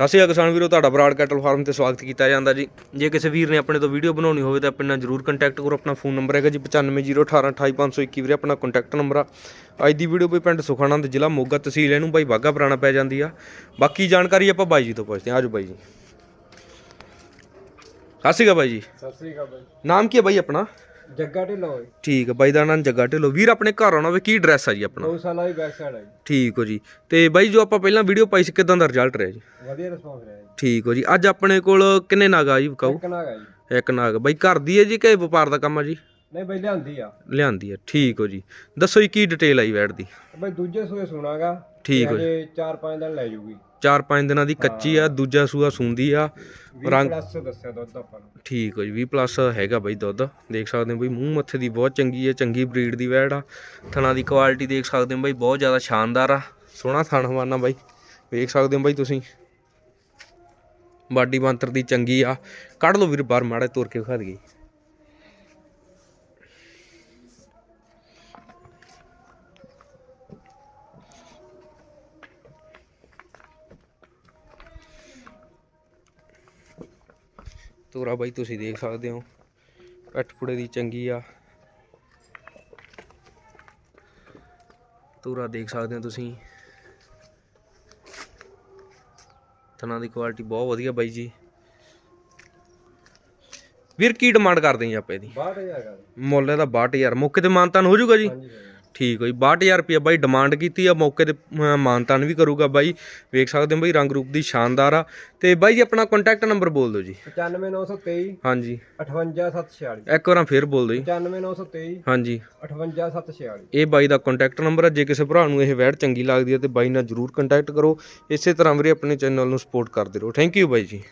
ਸਤਿ ਸ਼੍ਰੀ ਅਕਾਲ ਕਿਸਾਨ ਵੀਰੋ ਤੁਹਾਡਾ ਬਰਾੜ ਕੈਟਲ ਫਾਰਮ ਤੇ ਸਵਾਗਤ ਕੀਤਾ ਜਾਂਦਾ ਜੀ। ਜੇ ਕਿਸੇ ਵੀਰ ਨੇ ਆਪਣੇ ਤੋਂ ਵੀਡੀਓ ਬਣਾਉਣੀ ਹੋਵੇ ਤਾਂ ਆਪਣੇ ਨਾਲ ਜਰੂਰ ਕੰਟੈਕਟ ਕਰੋ ਆਪਣਾ ਫੋਨ ਨੰਬਰ ਹੈਗਾ ਜੀ 9501828521 ਵੀਰੇ ਆਪਣਾ ਕੰਟੈਕਟ ਨੰਬਰ ਆ। ਅੱਜ ਦੀ ਵੀਡੀਓ ਵੀ ਪਿੰਡ ਸੁਖਾਨੰਦ ਜ਼ਿਲ੍ਹਾ ਮੋਗਾ ਤਹਿਸੀਲ ਇਹਨੂੰ ਬਾਈ ਬਾਗਾ ਪੁਰਾਣਾ ਪੈ ਜਾਂਦੀ ਆ। ਬਾਕੀ ਜਾਣਕਾਰੀ ਆਪਾਂ ਬਾਈ ਜੀ ਤੋਂ ਪੁੱਛਦੇ ਹਾਂ। ਆਜੋ ਬਾਈ ਜੀ। ਸਤਿ ਸ਼੍ਰੀ ਅਕਾਲ ਬਾਈ ਜੀ। ਸਤਿ ਸ੍ਰੀ ਅਕਾਲ ਬਾਈ। ਨਾਮ ਕੀ ਹੈ ਬਾਈ ਆਪਣਾ? ਜੱਗਾ ਢਿੱਲੋਂ ਹੈ ਠੀਕ ਹੈ ਬਾਈ ਦਾ ਨਾਮ ਜੱਗਾ ਢਿੱਲੋਂ ਵੀਰ ਆਪਣੇ ਘਰ ਆਉਣਾ ਹੋਵੇ ਕੀ ਐਡਰੈਸ ਆ ਜੀ ਆਪਣਾ? ਦੋ ਸਾਲਾਂ ਦੀ ਬੈਕ ਸਾਈਡ ਹੈ ਜੀ। ਠੀਕ ਹੋ ਜੀ। ਤੇ ਬਾਈ ਜੋ ਆਪਾਂ ਪਹਿਲਾਂ ਵੀਡੀਓ ਪਾਈ ਸੀ ਕਿਦਾਂ ਦਾ ਰਿਜ਼ਲਟ ਰਿਹਾ ਜੀ? ਵਧੀਆ ਰਿਸਪੌਂਸ ਰਿਹਾ ਜੀ। ਠੀਕ ਹੋ ਜੀ। ਅੱਜ ਆਪਣੇ ਕੋਲ ਕਿੰਨੇ ਨਾਗ ਆ ਜੀ ਵਿਕਾਊ ਇੱਕ ਨਾਗ ਹੈ ਜੀ। ਇੱਕ ਨਾਗ। ਬਾਈ ਘਰ ਦੀ ਹੈ ਜੀ ਕਿ ਵਪਾਰ ਦਾ ਕੰਮ ਆ ਜੀ? ਨਹੀਂ ਬਈ ਲਿਆਂਦੀ ਆ। ਲਿਆਂਦੀ ਹੈ ਠੀਕ ਹੋ ਜੀ। ਦੱਸੋ ਜੀ ਕੀ ਡਿਟੇਲ ਆਈ ਵੈਟ ਦੀ? ਬਈ ਦੂਜੇ ਸੂਏ ਸੁਣਾਗਾ ਠੀਕ ਹੋ ਜੇ। 4-5 ਦਿਨ ਲੈ ਜੂਗੀ। 4-5 ਦਿਨਾਂ ਦੀ ਕੱਚੀ ਆ ਦੂਜਾ ਸੂਆ ਸੁੰਦੀ ਆ 20 ਰੰਗ ਪਲੱਸ ਦੱਸਿਆ ਦੁੱਧ ਆਪਾਂ ਨੂੰ। ਠੀਕ ਹੋ ਜੀ 20 ਪਲੱਸ ਹੈਗਾ ਬਾਈ ਦੁੱਧ। ਦੇਖ ਸਕਦੇ ਹੋ ਬਈ ਮੂੰਹ ਮੱਥੇ ਦੀ ਬਹੁਤ ਚੰਗੀ ਹੈ ਚੰਗੀ ਬਰੀਡ ਦੀ ਵੈੜ ਆ। ਥਣਾ ਦੀ ਕੁਆਲਿਟੀ ਦੇਖ ਸਕਦੇ ਹੋ ਬਾਈ ਬਹੁਤ ਜ਼ਿਆਦਾ ਸ਼ਾਨਦਾਰ ਆ। ਸੋਹਣਾ ਥਣ ਹਵਾਨਾ ਬਾਈ। ਵੇਖ ਸਕਦੇ ਹੋ ਬਾਈ ਤੁਸੀਂ। ਬਾਡੀ ਬੰਤਰ ਦੀ ਚੰਗੀ ਆ। ਕੱਢ ਲਓ ਵੀਰ ਬਾਹਰ ਮਾੜਾ ਤੁਰ ਕੇ ਵਿਖਾ ਦਈਏ। ਤੋਰਾ ਬਾਈ ਤੁਸੀਂ ਦੇਖ ਸਕਦੇ ਹੋ। ਪੈਠ ਪੁੜੇ ਦੀ ਚੰਗੀ ਆ। ਤੋਰਾ ਦੇਖ ਸਕਦੇ ਹੋ ਤੁਸੀਂ। ਤਨਾ ਦੀ ਕੁਆਲਿਟੀ ਬਹੁਤ ਵਧੀਆ ਬਾਈ ਜੀ। ਵੀਰ ਕੀ ਡਿਮਾਂਡ ਕਰਦੇ ਜੀ ਆਪਾਂ ਇਹਦੀ? 62000 ਹੈਗਾ ਜੀ ਮੁੱਲ ਇਹਦਾ 62000 ਮੌਕੇ ਤੇ ਮਾਨਤਾਨ ਹੋ ਜਾਊਗਾ ਜੀ। ਠੀਕ ਹੋਈ। 62000 ਰੁਪਏ ਬਾਈ ਡਿਮਾਂਡ ਕੀਤੀ ਆ। ਮੌਕੇ ਤੇ ਮਾਨਤਾਨ ਵੀ ਕਰੂਗਾ ਬਾਈ। ਵੇਖ ਸਕਦੇ ਹੋ ਬਾਈ ਰੰਗ ਰੂਪ ਦੀ ਸ਼ਾਨਦਾਰ ਆ। ਤੇ ਬਾਈ ਜੀ ਆਪਣਾ ਕੰਟੈਕਟ ਨੰਬਰ ਬੋਲ ਦਿਓ ਜੀ। 95923 ਹਾਂਜੀ। 58746 ਇੱਕ ਵਾਰਾਂ ਫੇਰ ਬੋਲ ਦਿਓ ਜੀ। 95923 ਹਾਂਜੀ। 58746 ਇਹ ਬਾਈ ਦਾ ਕੰਟੈਕਟ ਨੰਬਰ ਹੈ ਜੇ ਕਿਸੇ ਭਰਾ ਨੂੰ ਇਹ ਵੈੜ ਚੰਗੀ ਲੱਗਦੀ ਹੈ ਤੇ ਬਾਈ ਨਾਲ ਜਰੂਰ ਕੰਟੈਕਟ ਕਰੋ। ਇਸੇ ਤਰ੍ਹਾਂ ਵੀਰੇ ਆਪਣੇ ਚੈਨਲ ਨੂੰ ਸਪੋਰਟ ਕਰਦੇ ਰਹੋ। ਥੈਂਕ ਯੂ ਬਾਈ ਜੀ।